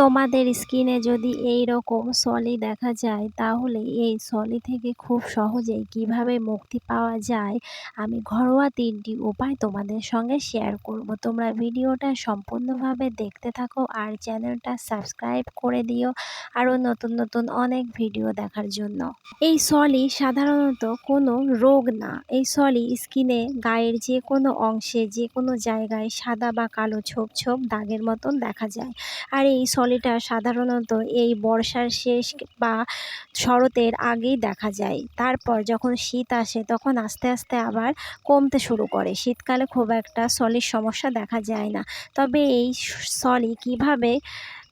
তোমাদের স্কিনে যদি এই রকম সলি দেখা যায়, তাহলে এই সলি থেকে খুব সহজেই কীভাবে মুক্তি পাওয়া যায়, আমি ঘরোয়া তিনটি উপায় তোমাদের সঙ্গে শেয়ার করব। তোমরা ভিডিওটা সম্পূর্ণভাবে দেখতে থাকো আর চ্যানেলটা সাবস্ক্রাইব করে দিও আরও নতুন নতুন অনেক ভিডিও দেখার জন্য। এই সলি সাধারণত কোনো রোগ না। এই সলি স্কিনে গায়ের যে কোনো অংশে, যে কোনো জায়গায় সাদা বা কালো ছোপ ছোপ দাগের মতন দেখা যায়। আর এই সলিটা সাধারণত এই বর্ষার শেষ বা শরতের আগেই দেখা যায়। তারপর যখন শীত আসে, তখন আস্তে আস্তে আবার কমতে শুরু করে। শীতকালে খুব একটা সলির সমস্যা দেখা যায় না। তবে এই সলি কীভাবে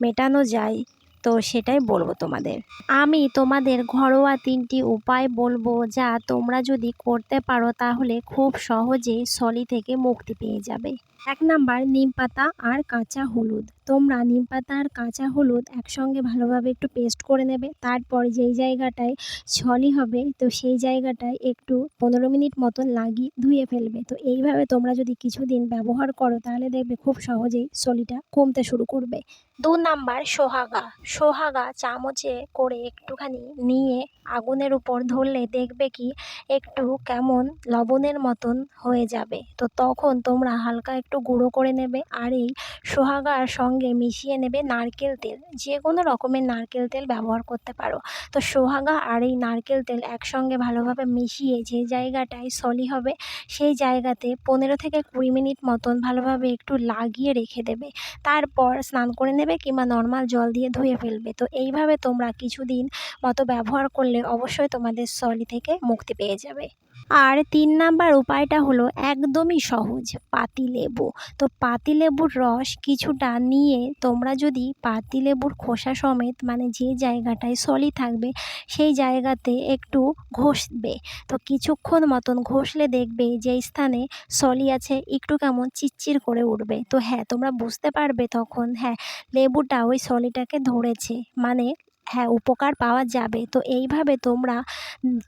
মেটানো যায়, তো সেটাই বলব তোমাদের। আমি তোমাদের ঘরোয়া তিনটি উপায় বলব যা তোমরা যদি করতে পারো, তাহলে খুব সহজেই সলি থেকে মুক্তি পেয়ে যাবে। এক নাম্বার, নিম পাতা আর কাঁচা হলুদ। তোমরা নিম পাতা আর কাঁচা হলুদ একসঙ্গে ভালোভাবে একটু পেস্ট করে নেবে। তারপর যেই জায়গাটায় ছলি হবে, তো সেই জায়গাটায় একটু পনেরো মিনিট মতন লাগিয়ে ধুয়ে ফেলবে। তো এইভাবে তোমরা যদি কিছুদিন ব্যবহার করো, তাহলে দেখবে খুব সহজেই সলিটা কমতে শুরু করবে। দু নাম্বার সোহাগা। সোহাগা চামচে করে একটুখানি নিয়ে আগুনের উপর ধরলে দেখবে কি একটু কেমন লবণের মতন হয়ে যাবে। তো তখন তোমরা হালকা একটু গুঁড়ো করে নেবে। আর এই সোহাগার সঙ্গে মিশিয়ে নেবে নারকেল তেল। যে কোনো রকমের নারকেল তেল ব্যবহার করতে পারো। তো সোহাগা আর এই নারকেল তেল একসঙ্গে ভালোভাবে মিশিয়ে যে জায়গাটায় সলি হবে, সেই জায়গাতে পনেরো থেকে কুড়ি মিনিট মতন ভালোভাবে একটু লাগিয়ে রেখে দেবে। তারপর স্নান করে নেবে কিংবা নর্মাল জল দিয়ে ধুয়ে ফেলবে। তো এইভাবে তোমরা কিছুদিন মতো ব্যবহার করলে অবশ্যই তোমাদের সলি থেকে মুক্তি পেয়ে যাবে। আর তিন নাম্বার উপায়টা হলো একদমই সহজ পাতিলেবু তো পাতিলেবুর রস কিছুটা নিয়ে তোমরা যদি পাতিলেবুর খোসা সমেত মানে যে জায়গাটায় সলি থাকবে সেই জায়গাতে একটু ঘষবে। তো কিছুক্ষণ মতন ঘষলে দেখবে যে স্থানে সলি আছে, একটু কেমন চিচ্চির করে উঠবে। তো হ্যাঁ তোমরা বুঝতে পারবে তখন হ্যাঁ লেবুটা ওই সলিটাকে ধরেছে। মানে হ্যাঁ উপকার পাওয়া যাবে। তো এইভাবে তোমরা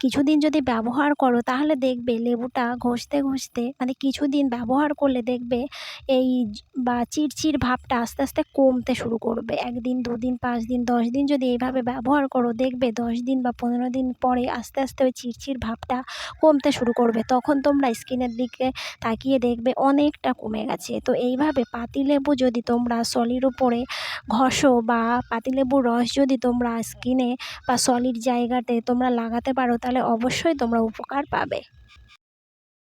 কিছুদিন যদি ব্যবহার করো, তাহলে দেখবে লেবুটা ঘষতে ঘষতে মানে কিছুদিন ব্যবহার করলে দেখবে এই বা চিরচির ভাবটা আস্তে আস্তে কমতে শুরু করবে। একদিন, দুদিন পাঁচ দিন দশ দিন যদি এইভাবে ব্যবহার করো, দেখবে দশ দিন বা পনেরো দিন পরে আস্তে আস্তে ওই চিরচির ভাবটা কমতে শুরু করবে। তখন তোমরা স্কিনের দিকে তাকিয়ে দেখবে অনেকটা কমে গেছে। তো এইভাবে পাতিলেবু যদি তোমরা সলির উপরে ঘষো বা পাতিলেবুর রস যদি তোমরা স্কিনে বা সলিড জায়গাতে তোমরা লাগাতে পারো তাহলে অবশ্যই তোমরা উপকার পাবে।